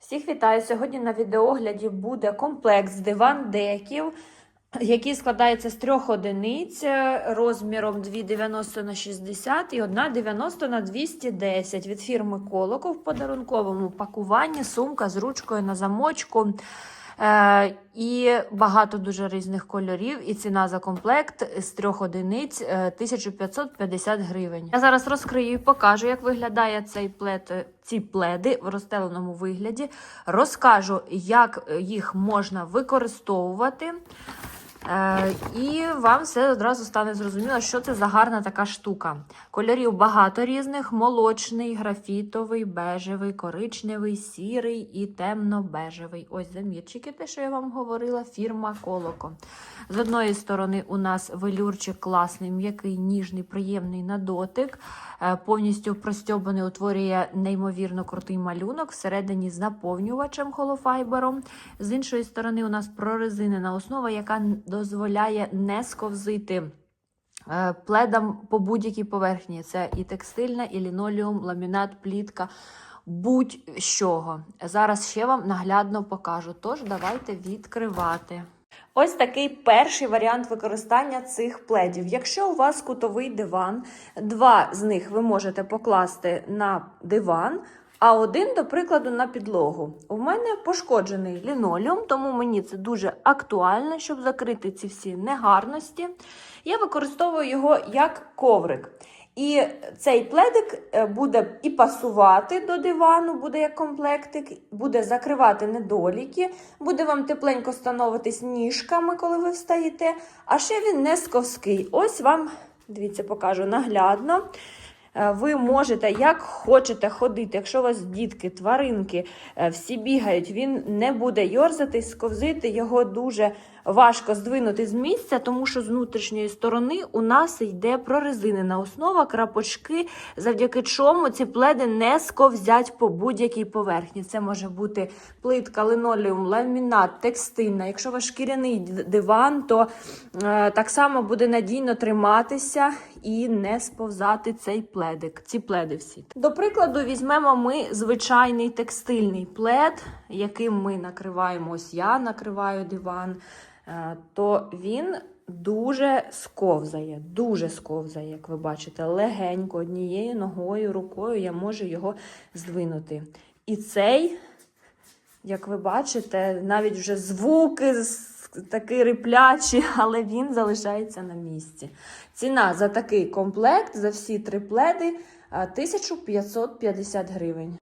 Всіх вітаю! Сьогодні на відеогляді буде комплекс диван-деків, який складається з трьох одиниць е, розміром 2,90 на 60 і 1,90 на 210 від фірми Колоко в подарунковому пакуванні, сумка з ручкою на замочку. Е, і багато дуже різних кольорів, і ціна за комплект з трьох одиниць е, 1550 гривень. Я зараз розкрию і покажу, як виглядає цей плед, е, ці пледи в розстеленому вигляді. Розкажу, як е, їх можна використовувати. Е, і вам все одразу стане зрозуміло, що це за гарна така штука. Кольорів багато різних: молочний, графітовий, бежевий, коричневий, сірий і темно-бежевий. Ось замірчики, те, що я вам говорила, фірма Колоко. З одної сторони, у нас велюрчик класний, м'який, ніжний, приємний на дотик. Е, Повністю простьобаний утворює неймовірно крутий малюнок всередині з наповнювачем холофайбером. З іншої сторони, у нас прорезинена основа, яка н- дозволяє не сковзити. е, Пледам по будь-якій поверхні. Це і текстильна, і лінолеум, ламінат, плітка, будь-що. Зараз ще вам наглядно покажу. Тож давайте відкривати. Ось такий перший варіант використання цих пледів. Якщо у вас кутовий диван, два з них ви можете покласти на диван, а один, до прикладу, на підлогу. У мене пошкоджений лінолеум, тому мені це дуже актуально, щоб закрити ці всі негарності. Я використовую його як коврик. І цей пледик е, буде і пасувати до дивану, буде як комплектик, буде закривати недоліки, буде вам тепленько становитись ніжками, коли ви встаєте. А ще він не сковський. Ось вам, дивіться, покажу наглядно. Е, Ви можете, як хочете ходити. Якщо у вас дітки, тваринки, е, всі бігають, він не буде йорзати, сковзити, його дуже важко здвинути з місця, тому що з внутрішньої сторони у нас йде прорезинена основа, крапочки, завдяки чому ці пледи не сковзять по будь-якій поверхні. Це може бути плитка, линолеум, ламінат, текстильна. Якщо у вас шкіряний диван, то е, так само буде надійно триматися і не сповзати цей пледик, ці пледи всі. До прикладу, візьмемо ми звичайний текстильний плед, яким ми накриваємо, ось я накриваю диван, то він дуже сковзає, дуже сковзає, як ви бачите, легенько, однією ногою, рукою я можу його здвинути. І цей, як ви бачите, навіть вже звуки такі риплячі, але він залишається на місці. Ціна за такий комплект, за всі три пледи 1550 гривень.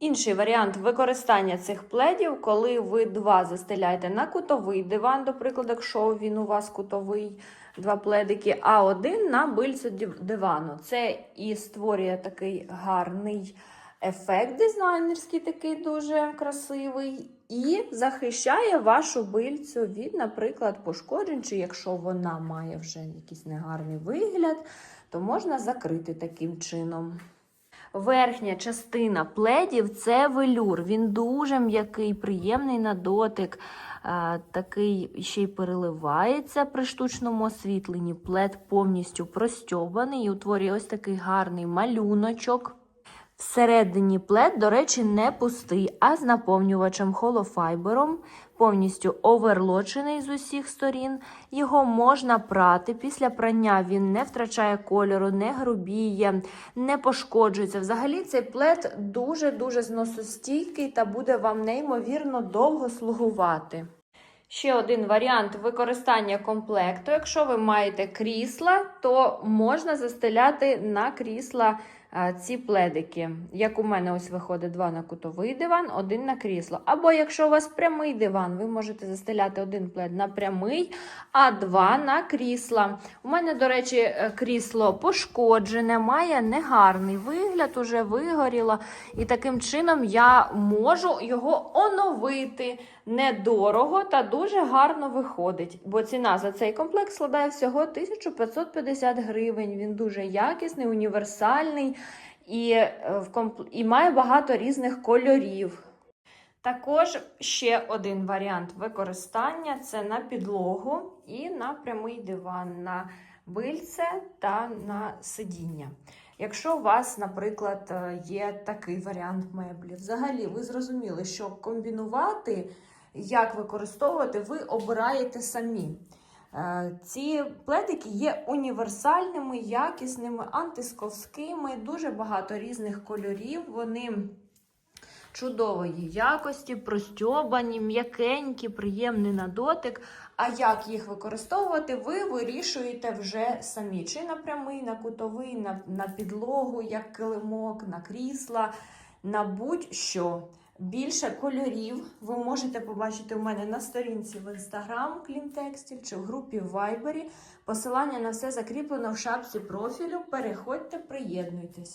Інший варіант використання цих пледів, коли ви два застеляєте на кутовий диван, до прикладу, якщо він у вас кутовий, два пледики, а один на бильцю дивану. Це і створює такий гарний ефект дизайнерський, такий дуже красивий, і захищає вашу бильцю від, наприклад, пошкоджень, чи якщо вона має вже якийсь негарний вигляд, то можна закрити таким чином. Верхня частина пледів це велюр. Він дуже м'який, приємний на дотик. Такий ще й переливається при штучному освітленні. Плед повністю простьобаний і утворює ось такий гарний малюночок. Всередині плед, до речі, не пустий, а з наповнювачем холофайбером, повністю оверлочений з усіх сторін. Його можна прати. Після прання він не втрачає кольору, не грубіє, не пошкоджується. Взагалі цей плед дуже-дуже зносостійкий та буде вам неймовірно довго слугувати. Ще один варіант використання комплекту. Якщо ви маєте крісла, то можна застеляти на крісла ці пледики. Як у мене ось виходить два на кутовий диван, один на крісло. Або якщо у вас прямий диван, ви можете застеляти один плед на прямий, а два на крісла. У мене, до речі, е, крісло пошкоджене, має негарний вигляд, уже вигоріло. І таким чином я можу його оновити недорого та дуже гарно виходить. Бо ціна за цей комплект складає всього 1550 гривень. Він дуже якісний, універсальний і, е, і має багато різних кольорів. Також ще один варіант використання це на підлогу і на прямий диван, на бильце та на сидіння. Якщо у вас, наприклад, е, є такий варіант меблів, взагалі ви зрозуміли, що комбінувати, як використовувати, ви обираєте самі. Е, Ці пледики є універсальними, якісними, антисковськими, дуже багато різних кольорів. Вони чудової якості, простьобані, м'якенькі, приємні на дотик. А як їх використовувати, ви вирішуєте вже самі. Чи на прямий, на кутовий, на, на підлогу, як килимок, на крісла, на будь-що. Більше кольорів ви можете побачити у мене на сторінці в інстаграм Клінтекстіль чи в групі в Вайбері. Посилання на все закріплено в шапці профілю. Переходьте, приєднуйтесь.